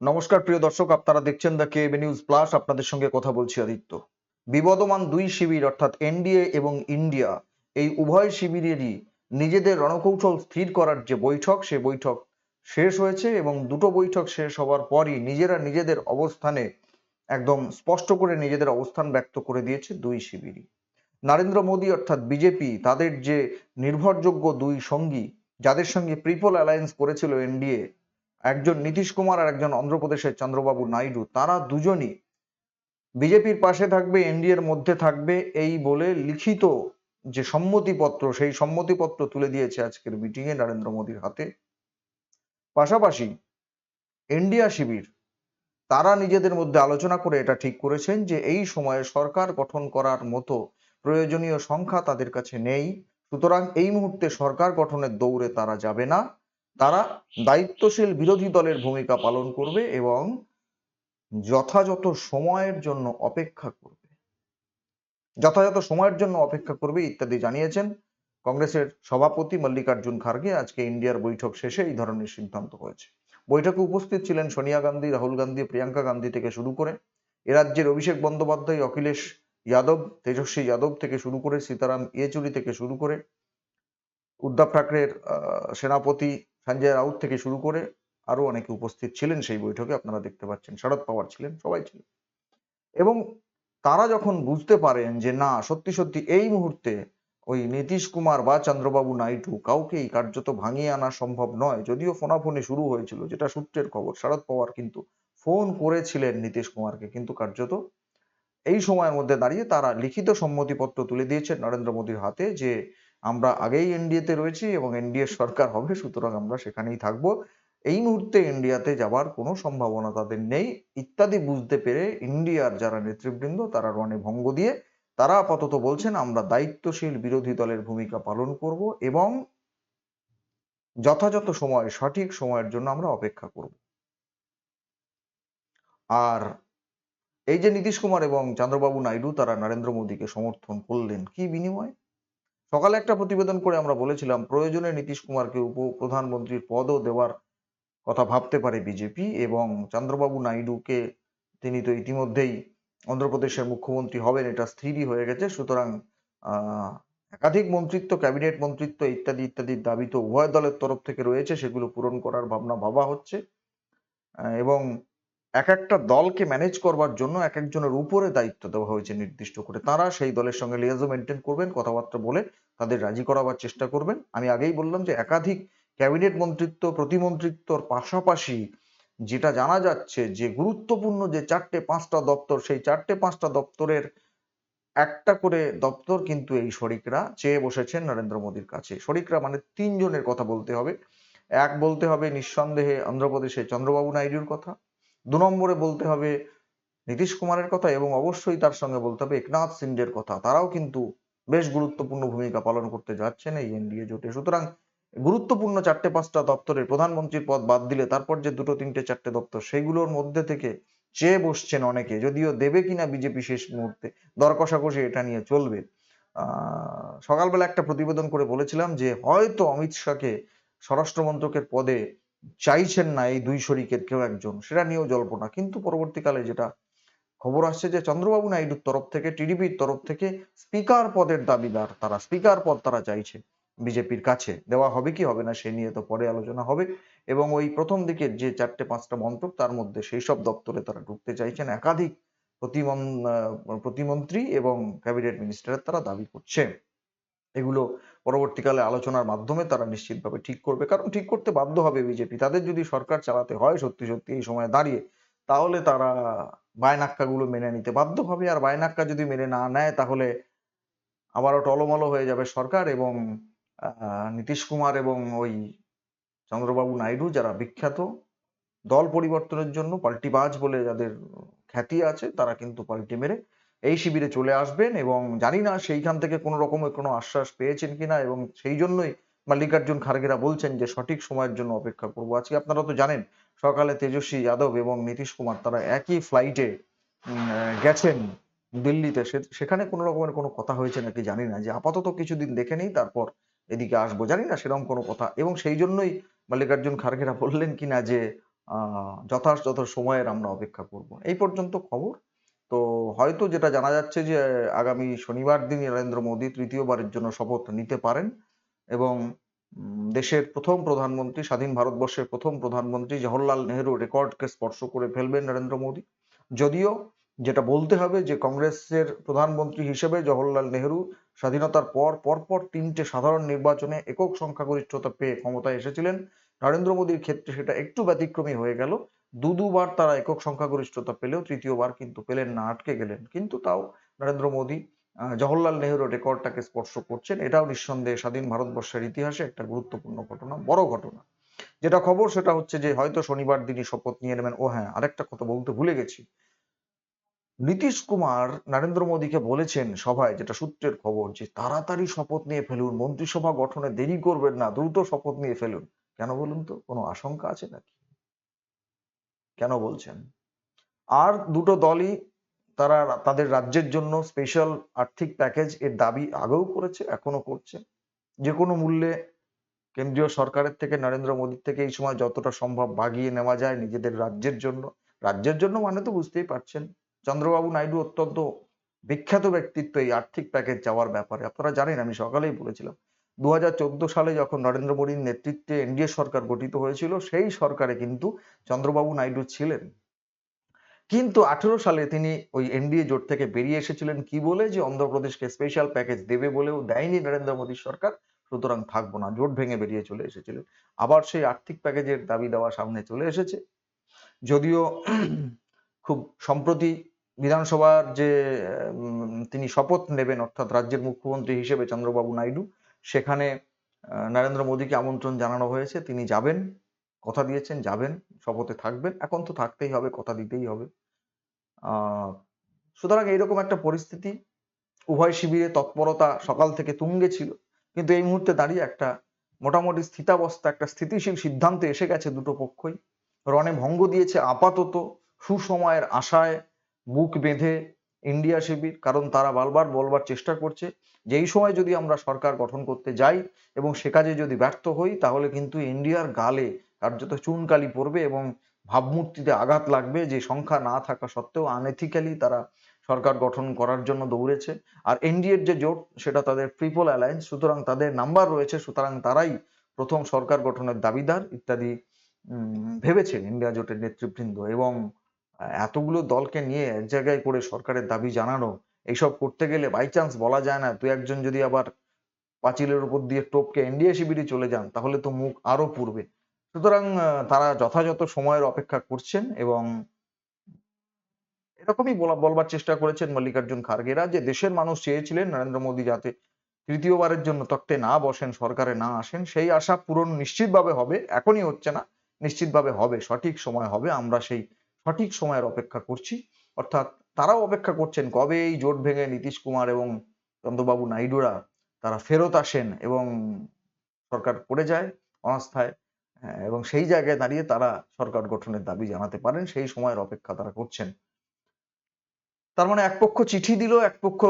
নমস্কার, প্রিয় দর্শক, আপনারা দেখছেন দ্য কে নিউজ প্লাস আপনাদের সঙ্গে কথা বলছি আদিত্য। বিবদমান দুই শিবির, অর্থাৎ এনডিএ এবং ইন্ডিয়া এই উভয় শিবিরেরই নিজেদের রণকৌশল স্থির করার যে বৈঠক, সে বৈঠক শেষ হয়েছে এবং দুটো বৈঠক শেষ হওয়ার পরই নিজেরা নিজেদের অবস্থানে একদম স্পষ্ট করে নিজেদের অবস্থান ব্যক্ত করে দিয়েছে দুই শিবিরই। নরেন্দ্র মোদী, অর্থাৎ বিজেপি, তাদের যে নির্ভরযোগ্য দুই সঙ্গী, যাদের সঙ্গে প্রিপল অ্যালায়েন্স করেছিল এনডিএ একজন নীতিশ কুমার আর একজন অন্ধ্রপ্রদেশের চন্দ্রবাবু নাইডু, তারা দুজনই বিজেপির পাশে থাকবে, এনডিএর মধ্যে থাকবে এই বলে লিখিত যে সম্মতিপত্র, সেই সম্মতিপত্র তুলে দিয়েছে আজকের মিটিংয়ে নরেন্দ্র মোদীর হাতে। পাশাপাশি ইন্ডিয়া শিবির, তারা নিজেদের মধ্যে আলোচনা করে এটা ঠিক করেছেন যে এই সময়ে সরকার গঠন করার মতো প্রয়োজনীয় সংখ্যা তাদের কাছে নেই। সুতরাং এই মুহূর্তে সরকার গঠনের দৌড়ে তারা যাবে না। তারা দায়িত্বশীল বিরোধী দলের ভূমিকা পালন করবে এবং যথাযথ সময়ের জন্য অপেক্ষা করবে। যথাযথ সময়ের জন্য অপেক্ষা করবে ইত্যাদি জানিয়েছেন কংগ্রেসের সভাপতি মল্লিকার্জুন খার্গে। আজকে ইন্ডিয়ার বৈঠক শেষে এই ধরনের সিদ্ধান্ত হয়েছে। বৈঠকে উপস্থিত ছিলেন সোনিয়া গান্ধী, রাহুল গান্ধী, প্রিয়াঙ্কা গান্ধী থেকে শুরু করে এ রাজ্যের অভিষেক বন্দ্যোপাধ্যায়, অখিলেশ যাদব, তেজস্বী যাদব থেকে শুরু করে সীতারাম ইয়েচুরি থেকে শুরু করে উদ্ধব ঠাকরের সেনাপতি সঞ্জয় রাউত থেকে শুরু করে আরও অনেকে উপস্থিত ছিলেন সেই বৈঠকে, আপনারা দেখতে পাচ্ছেন শরদ পাওয়ার ছিলেন, সবাই ছিলেন। এবং তারা যখন বুঝতে পারেন যে না, সত্যি সত্যি এই মুহূর্তে ওই নীতিশ কুমার বা চন্দ্রবাবু নাইডু কাউকেই কার্যত ভাঙিয়ে আনা সম্ভব নয়, যদিও ফোনাফোনি শুরু হয়েছিল, যেটা সূত্রের খবর শরদ পাওয়ার কিন্তু ফোন করেছিলেন নীতিশ কুমারকে, কিন্তু কার্যত এই সময়ের মধ্যে দাঁড়িয়ে তারা লিখিত সম্মতিপত্র তুলে দিয়েছেন নরেন্দ্র মোদীর হাতে যে আমরা আগেই এনডিএতে রয়েছি এবং এনডিএ সরকার হবে, সুতরাং আমরা সেখানেই থাকব। এই মুহূর্তে ইন্ডিয়াতে যাবার কোনো সম্ভাবনা তাদের নেই। ইত্যাদি বুঝতে পেরে ইন্ডিয়ার যারা নেতৃবৃন্দ, তারা রণে ভঙ্গ দিয়ে তারা আপাতত বলছেন, আমরা দায়িত্বশীল বিরোধী দলের ভূমিকা পালন করব এবং যথাযথ সময়, সঠিক সময়ের জন্য আমরা অপেক্ষা করব। আর এই যে নীতিশ কুমার এবং চন্দ্রবাবু নাইডু, তারা নরেন্দ্র মোদীকে সমর্থন করলেন, কি বিনিময়? সকালে একটা প্রতিবেদন করে আমরা বলেছিলাম, প্রয়োজনে নীতিশ কুমারকে উপ প্রধানমন্ত্রীর পদও দেওয়ার কথা ভাবতে পারে বিজেপি এবং চন্দ্রবাবু নাইডুকে তিনি তো ইতিমধ্যেই অন্ধ্রপ্রদেশের মুখ্যমন্ত্রী হবেন, এটা স্থিরই হয়ে গেছে। সুতরাং একাধিক মন্ত্রিত্ব, ক্যাবিনেট মন্ত্রিত্ব ইত্যাদি ইত্যাদির দাবি তো উভয় দলের তরফ থেকে রয়েছে, সেগুলো পূরণ করার ভাবনা ভাবা হচ্ছে। এবং এক একটা দলকে ম্যানেজ করবার জন্য এক একজনের উপরে দায়িত্ব দেওয়া হয়েছে নির্দিষ্ট করে। তারা সেই দলের সঙ্গে লিয়াজো মেনটেন করবেন, কথাবার্তা বলে তাদের রাজি করাবার চেষ্টা করবেন। আমি আগেই বললাম যে একাধিক ক্যাবিনেট মন্ত্রিত্ব, প্রতিমন্ত্রিত্বর পাশাপাশি যেটা জানা যাচ্ছে যে গুরুত্বপূর্ণ যে চারটে পাঁচটা দপ্তর, সেই চারটে পাঁচটা দপ্তরের একটা করে দপ্তর কিন্তু এই শরিকরা চেয়ে বসেছেন নরেন্দ্র মোদীর কাছে। শরিকরা মানে তিনজনের কথা বলতে হবে। এক বলতে হবে নিঃসন্দেহে অন্ধ্রপ্রদেশে চন্দ্রবাবু নাইডুর কথা দু নম্বরে বলতে হবে নীতিশ কুমারের কথা এবং অবশ্যই তার সঙ্গে বলতে হবে একনাথ সিন্ডের কথা। তারাও কিন্তু বেশ গুরুত্বপূর্ণ ভূমিকা পালন করতে যাচ্ছেন এই এনডিএ জোটে। সুতরাং গুরুত্বপূর্ণ চারটে পাঁচটা দপ্তরের প্রধানমন্ত্রীর পদ বাদ দিলে তারপর যে দুটো তিনটে চারটে দপ্তর, সেগুলোর মধ্যে থেকে চেয়ে বসছেন অনেকে। যদিও দেবে কিনা বিজেপি শেষ মুহূর্তে, দর কষাকষি এটা নিয়ে চলবে। সকালবেলা একটা প্রতিবেদন করে বলেছিলাম যে হয়তো অমিত শাহকে স্বরাষ্ট্র মন্ত্রকের পদে চাইছেন না এই দুই শরিকের কেউ একজন, সেটা নিয়েও জল্পনা। কিন্তু পরবর্তীকালে যেটা খবর আসছে যে চন্দ্রবাবু নাইডুর তরফ থেকে, টিডিপির তরফ থেকে স্পিকার পদের দাবিদার তারা, স্পিকার পদ তারা চাইছে বিজেপির কাছে। দেওয়া হবে কি হবে না সে নিয়ে তো পরে আলোচনা হবে। এবং ওই প্রথম দিকের যে চারটে পাঁচটা মন্ত্রক তার মধ্যে সেই সব দপ্তরে তারা ঢুকতে চাইছেন একাধিক প্রতিমন্ত্রী এবং ক্যাবিনেট মিনিস্টারের তারা দাবি করছে এগুলো পরবর্তীকালে আলোচনার মাধ্যমে তারা নিশ্চিতভাবে ঠিক করবে। কারণ ঠিক করতে বাধ্য হবে বিজেপি। তাদের যদি সরকার চালাতে হয় সত্যি সত্যি এই সময় দাঁড়িয়ে, তাহলে তারা বায়নাক্কাগুলো মেনে নিতে বাধ্য হবে। আর বায়নাক্কা যদি মেনে না নেয়, তাহলে আবারও টলমলো হয়ে যাবে সরকার এবং নীতিশ কুমার এবং ওই চন্দ্রবাবু নাইডু যারা বিখ্যাত, দল পরিবর্তনের জন্য পাল্টিবাজ বলে যাদের খ্যাতি আছে, তারা কিন্তু পাল্টি মেরে এই শিবিরে চলে আসবেন এবং জানি না সেইখান থেকে কোনো রকমের কোনো আশ্বাস পেয়েছেন কিনা এবং সেই জন্যই মল্লিকার্জুন খার্গেরা বলছেন যে সঠিক সময়ের জন্য অপেক্ষা করব। আজকে আপনারা তো জানেন সকালে তেজস্বী যাদব এবং নীতিশ কুমার তারা একই ফ্লাইটে গেছেন দিল্লিতে। সেখানে কোনো রকমের কোনো কথা হয়েছে নাকি জানি না। যে আপাতত কিছুদিন দেখে নেই, তারপর এদিকে আসব। জানি না সেরকম কোনো কথা। এবং সেই জন্যই মল্লিকার্জুন খার্গেরা বললেন কিনা যে যথাযথ সময়ের আমরা অপেক্ষা করব। এই পর্যন্ত খবর। হয়তো যেটা জানা যাচ্ছে যে, আগামী শনিবার দিন নরেন্দ্র মোদী তৃতীয়বারের জন্য শপথ নিতে পারেন এবং দেশের প্রথম প্রধানমন্ত্রী, স্বাধীন ভারতবর্ষের প্রথম প্রধানমন্ত্রী জওহরলাল নেহেরু রেকর্ডকে স্পর্শ করে ফেলবেন নরেন্দ্র মোদী। যদিও যেটা বলতে হবে যে, কংগ্রেসের প্রধানমন্ত্রী হিসেবে জওহরলাল নেহেরু স্বাধীনতার পর পরপর তিনটে সাধারণ নির্বাচনে একক সংখ্যাগরিষ্ঠতা পেয়ে ক্ষমতায় এসেছিলেন। নরেন্দ্র মোদীর ক্ষেত্রে সেটা একটু ব্যতিক্রমী হয়ে গেল। দু দুবার তারা একক সংখ্যাগরিষ্ঠতা পেলেও তৃতীয়বার কিন্তু পেলেন না, আটকে গেলেন। কিন্তু তাও নরেন্দ্র মোদী জওহরলাল নেহরুর রেকর্ডটাকে স্পর্শ করছেন। এটাও নিঃসন্দেহে স্বাধীন ভারতবর্ষের ইতিহাসে একটা গুরুত্বপূর্ণ ঘটনা, বড় ঘটনা। যেটা খবর সেটা হচ্ছে যে, হয়তো শনিবার দিনই শপথ নিয়ে নেবেন। ও হ্যাঁ আরেকটা কথা বলতে ভুলে গেছি। নীতিশ কুমার নরেন্দ্র মোদীকে বলেছেন সভায়, যেটা সূত্রের খবর, যে তাড়াতাড়ি শপথ নিয়ে ফেলুন, মন্ত্রিসভা গঠনে দেরি করবেন না, দ্রুত শপথ নিয়ে ফেলুন। কেন বলুন তো, কোনো আশঙ্কা আছে নাকি? কেন বলছেন? আর দুটো দলই তারা তাদের রাজ্যের জন্য স্পেশাল আর্থিক প্যাকেজ এর দাবি আগেও করেছে এখনও করছে। যে কোনো মূল্যে কেন্দ্রীয় সরকারের থেকে, নরেন্দ্র মোদীর থেকে এই সময় যতটা সম্ভব বাগিয়ে নেওয়া যায় নিজেদের রাজ্যের জন্য। রাজ্যের জন্য মানে তো বুঝতেই পারছেন। চন্দ্রবাবু নাইডু অত্যন্ত বিখ্যাত ব্যক্তিত্ব এই আর্থিক প্যাকেজ যাওয়ার ব্যাপারে। আপনারা জানেন, আমি সকালেই বলেছিলাম। দু হাজার চোদ্দ সালে যখন নরেন্দ্র মোদীর নেতৃত্বে এনডিএ সরকার গঠিত হয়েছিল, সেই সরকারে কিন্তু চন্দ্রবাবু নাইডু ছিলেন। কিন্তু আঠেরো সালে তিনি ওই এনডিএ জোট থেকে বেরিয়ে এসেছিলেন কি বলে? যে অন্ধ্রপ্রদেশকে স্পেশাল প্যাকেজ দেবে বলেও দেয়নি নরেন্দ্র মোদী সরকার, সুতরাং থাকব না, জোট ভেঙে বেরিয়ে চলে এসেছিলেন। আবার সেই আর্থিক প্যাকেজের দাবি দেওয়া সামনে চলে এসেছে। যদিও খুব সম্প্রতি বিধানসভার যে তিনি শপথ নেবেন, অর্থাৎ রাজ্যের মুখ্যমন্ত্রী হিসেবে চন্দ্রবাবু নাইডু সেখানে নরেন্দ্র মোদীকে আমন্ত্রণ জানানো হয়েছে। তিনি যাবেন, কথা দিয়েছেন, যাবেন, শপথে থাকবেন। এখন তো থাকতেই হবে, কথা দিতেই হবে। সুতরাং এইরকম একটা পরিস্থিতি উভয় শিবিরে তৎপরতা সকাল থেকে তুঙ্গে ছিল। কিন্তু এই মুহূর্তে দাঁড়িয়ে একটা মোটামুটি স্থিতাবস্থা, একটা স্থিতিশীল সিদ্ধান্তে এসে গেছে দুটো পক্ষই। রণে ভঙ্গ দিয়েছে আপাতত সুসময়ের আশায় বুক বেঁধে ইন্ডিয়া শিবির, কারণ তারা বারবার বলবার চেষ্টা করছে যে এই সময় যদি আমরা সরকার গঠন করতে যাই এবং সে কাজে যদি ব্যর্থ হই, তাহলে কিন্তু ইন্ডিয়ার গালে কার্যত চুনকালি পড়বে এবং ভাবমূর্তিতে আঘাত লাগবে যে সংখ্যা না থাকা সত্ত্বেও আনএথিক্যালি তারা সরকার গঠন করার জন্য দৌড়েছে। আর এনডিএর যে জোট, সেটা তাদের ট্রিপল অ্যালায়েন্স সুতরাং তাদের নাম্বার রয়েছে, সুতরাং তারাই প্রথম সরকার গঠনের দাবিদার ইত্যাদি ভেবেছেন ইন্ডিয়া জোটের নেতৃবৃন্দ এবং এতগুলো দলকে নিয়ে এক জায়গায় করে সরকারের দাবি জানানো, এইসব করতে গেলে বাই চান্স বলা যায় না। দু একজন যদি আবার পাঁচিলের উপর দিয়ে টপকে এনডিএ শিবিরে চলে যান, তাহলে তো মুখ আরও পুড়বে। সুতরাং তারা যথাযথ সময়ের অপেক্ষা করছেন এবং এরকমই বলা, বলবার চেষ্টা করেছেন মল্লিকার্জুন খার্গেরা যে দেশের মানুষ চেয়েছিলেন নরেন্দ্র মোদী যাতে তৃতীয়বারের জন্য তক্তে না বসেন, সরকারে না আসেন, সেই আশা পূরণ নিশ্চিতভাবে হবে, এখনই হচ্ছে না, নিশ্চিতভাবে হবে, সঠিক সময় হবে, আমরা সেই সঠিক সময়ের অপেক্ষা করছি। অর্থাৎ তারাও অপেক্ষা করছেন কবে এই জোট ভেঙে নীতিশ কুমার এবং চন্দ্রবাবু নাইডুরা তারা ফেরত আসেন এবং সরকার পড়ে যায় অনাস্থায় হ্যাঁ, এবং সেই জায়গায় দাঁড়িয়ে তারা সরকার গঠনের দাবি জানাতে পারেন সেই সময়ের অপেক্ষা তারা করছেন। তার মানে এক পক্ষ চিঠি দিল এক পক্ষ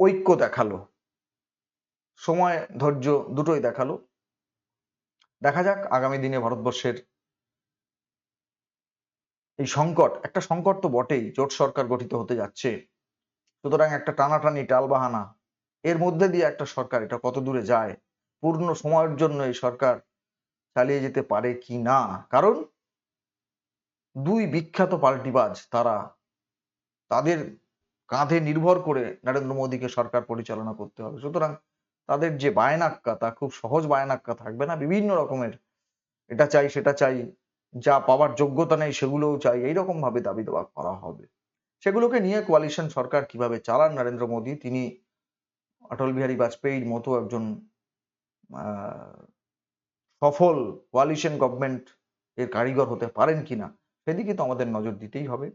ঐক্য দেখাল। সময় ধৈর্য দুটোই দেখাল। দেখা যাক আগামী দিনে ভারতবর্ষের এই সংকট, একটা সংকট তো বটেই, জোট সরকার গঠিত হতে যাচ্ছে। সুতরাং একটা টানাটানি, টালবাহানা, এর মধ্যে দিয়ে একটা সরকার, এটা কত দূরে যায়? পূর্ণ সময়ের জন্য এই সরকার চালিয়ে যেতে পারে কি না? কারণ দুই বিখ্যাত পাল্টিবাজ, তারা তাদের কাঁধে নির্ভর করে নরেন্দ্র মোদীকে সরকার পরিচালনা করতে হবে। সুতরাং তাদের যে বায়নাক্কা, তা খুব সহজ বায়নাক্কা থাকবে না। বিভিন্ন রকমের, এটা চাই, সেটা চাই যা পাওয়ার যোগ্যতা নেই সেগুলোও চাই এইরকম ভাবে দাবি দেওয়া করা হবে। সেগুলোকে নিয়ে কোয়ালিশন সরকার কীভাবে চালান? নরেন্দ্র মোদী, তিনি অটল বিহারী বাজপেয়ীর মতো একজন সফল কোয়ালিশন গভর্নমেন্ট এর কারিগর হতে পারেন কিনা, সেদিকে তো আমাদের নজর দিতেই হবে।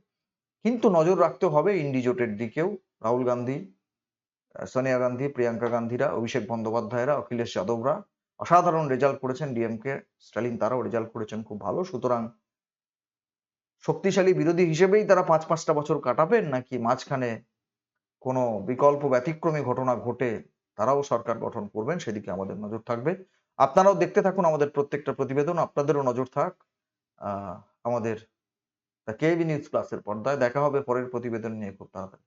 কিন্তু নজর রাখতে হবে ইন্ডিজোটের দিকেও, রাহুল গান্ধী সোনিয়া গান্ধী, প্রিয়াঙ্কা গান্ধীরা, অভিষেক বন্দ্যোপাধ্যায়রা, অখিলেশ যাদবরা। অসাধারণ রেজাল্ট করেছেন ডিএমকে স্টালিন তারাও রেজাল্ট করেছেন খুব ভালো, সুতরাং শক্তিশালী বিরোধী হিসেবেই তারা পাঁচ পাঁচটা বছর কাটাবেন, নাকি মাঝখানে কোনো বিকল্প ব্যতিক্রমী ঘটনা ঘটে তারাও সরকার গঠন করবেন, সেদিকে আমাদের নজর থাকবে। আপনারাও দেখতে থাকুন আমাদের প্রত্যেকটা প্রতিবেদন, আপনাদেরও নজর থাক। আমাদের কেবি নিউজ প্লাসের পর্দায়। দেখা হবে পরের প্রতিবেদন নিয়ে খুব তাড়াতাড়ি।